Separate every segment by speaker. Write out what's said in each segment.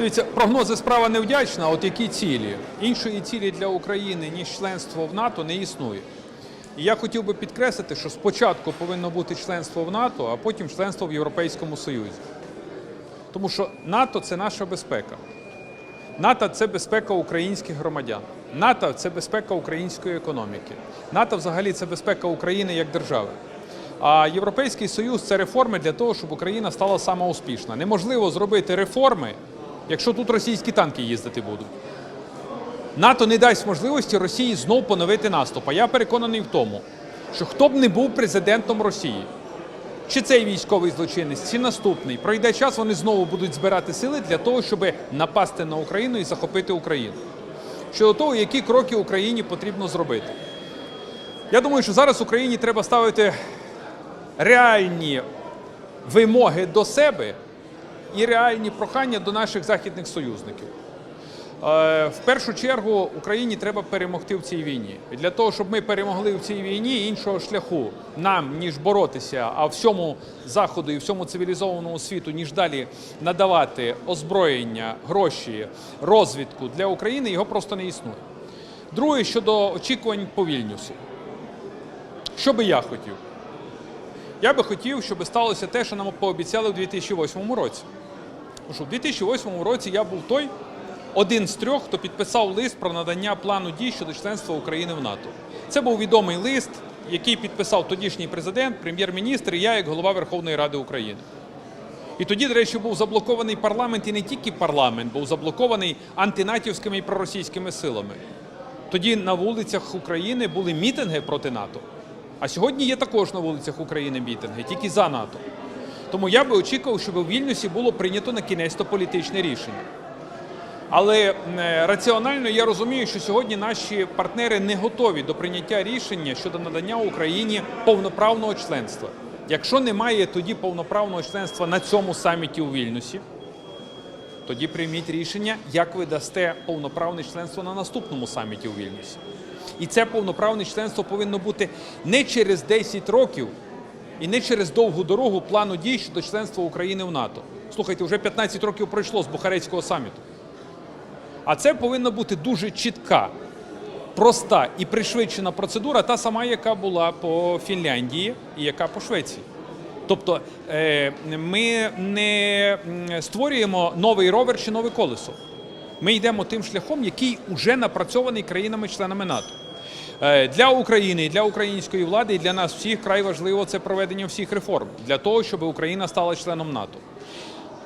Speaker 1: Дивіться, прогнози справа невдячна. От які цілі? Іншої цілі для України, ніж членство в НАТО, не існує. І я хотів би підкреслити, що спочатку повинно бути членство в НАТО, а потім членство в Європейському Союзі. Тому що НАТО це наша безпека. НАТО це безпека українських громадян. НАТО це безпека української економіки. НАТО взагалі це безпека України як держави. А Європейський Союз це реформи для того, щоб Україна стала самоуспішна. Неможливо зробити реформи, якщо тут російські танки їздити будуть. НАТО не дасть можливості Росії знов поновити наступ. А я переконаний в тому, що хто б не був президентом Росії, чи цей військовий злочинець, чи наступний, пройде час, вони знову будуть збирати сили для того, щоб напасти на Україну і захопити Україну. Щодо того, які кроки Україні потрібно зробити. Я думаю, що зараз Україні треба ставити реальні вимоги до себе і реальні прохання до наших західних союзників. Е, В першу чергу Україні треба перемогти в цій війні. Для того, щоб ми перемогли в цій війні, іншого шляху нам, ніж боротися, а всьому заходу і всьому цивілізованому світу, ніж далі надавати озброєння, гроші, розвідку для України, його просто не існує. Друге щодо очікувань по Вільнюсу. Що би я хотів? Я би хотів, щоб сталося те, що нам пообіцяли в 2008 році. Тому що в 2008 році я був той, один з трьох, хто підписав лист про надання плану дій щодо членства України в НАТО. Це був відомий лист, який підписав тодішній президент, прем'єр-міністр і я як голова Верховної Ради України. І тоді, до речі, був заблокований парламент, і не тільки парламент, був заблокований антинатівськими і проросійськими силами. Тоді на вулицях України були мітинги проти НАТО. А сьогодні є також на вулицях України мітинги, тільки за НАТО. Тому я би очікував, щоб у Вільнюсі було прийнято на кінець то політичне рішення. Але е, раціонально я розумію, що сьогодні наші партнери не готові до прийняття рішення щодо надання Україні повноправного членства. Якщо немає тоді повноправного членства на цьому саміті у Вільнюсі, тоді прийміть рішення, як ви дасте повноправне членство на наступному саміті у Вільнюсі. І це повноправне членство повинно бути не через 10 років і не через довгу дорогу плану дій щодо членства України в НАТО. Слухайте, вже 15 років пройшло з Бухарецького саміту. А це повинна бути дуже чітка, проста і пришвидшена процедура, та сама, яка була по Фінляндії і яка по Швеції. Тобто е, ми не створюємо новий ровер чи нове колесо. Ми йдемо тим шляхом, який вже напрацьований країнами-членами НАТО. Е, Для України для української влади, і для нас всіх край важливо це проведення всіх реформ для того, щоб Україна стала членом НАТО.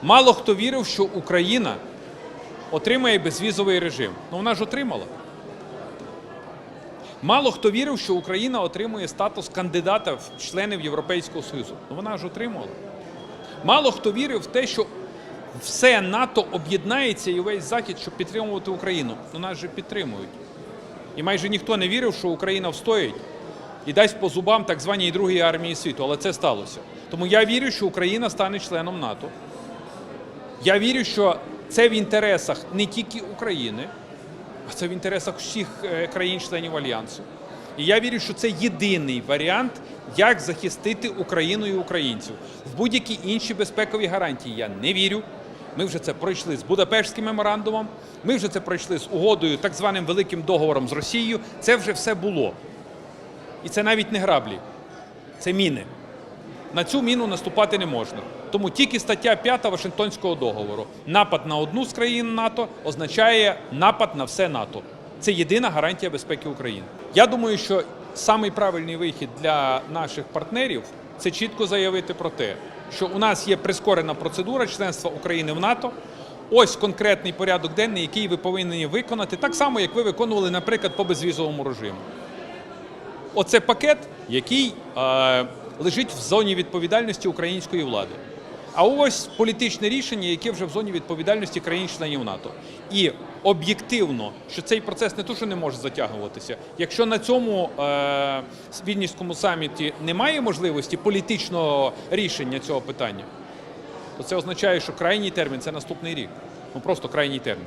Speaker 1: Мало хто вірив, що Україна отримає безвізовий режим. Ну вона ж отримала. Мало хто вірив, що Україна отримує статус кандидата в члени Європейського Союзу. Ну вона ж отримала. Мало хто вірив в те, що все НАТО об'єднається і весь захід, щоб підтримувати Україну. Ну нас же підтримують. І майже ніхто не вірив, що Україна встоїть і дасть по зубам так званій другій армії світу. Але це сталося. Тому я вірю, що Україна стане членом НАТО. Я вірю, що це в інтересах не тільки України, а це в інтересах всіх е, країн-членів Альянсу. І я вірю, що це єдиний варіант, як захистити Україну і українців. В будь-які інші безпекові гарантії я не вірю. Ми вже це пройшли з Будапештським меморандумом, ми вже це пройшли з угодою, так званим великим договором з Росією. Це вже все було. І це навіть не граблі, це міни. На цю міну наступати не можна. Тому тільки стаття 5 Вашингтонського договору. Напад на одну з країн НАТО означає напад на все НАТО. Це єдина гарантія безпеки України. Я думаю, що самий правильний вихід для наших партнерів це чітко заявити про те, що у нас є прискорена процедура членства України в НАТО. Ось конкретний порядок денний, який ви повинні виконати, так само, як ви виконували, наприклад, по безвізовому режиму. Оце пакет, який е, лежить в зоні відповідальності української влади. А ось політичне рішення, яке вже в зоні відповідальності країн-членів НАТО. І об'єктивно, що цей процес не то, що не може затягуватися. Якщо на цьому е, Вільнівському саміті немає можливості політичного рішення цього питання, то це означає, що крайній термін це наступний рік. Ну просто крайній термін.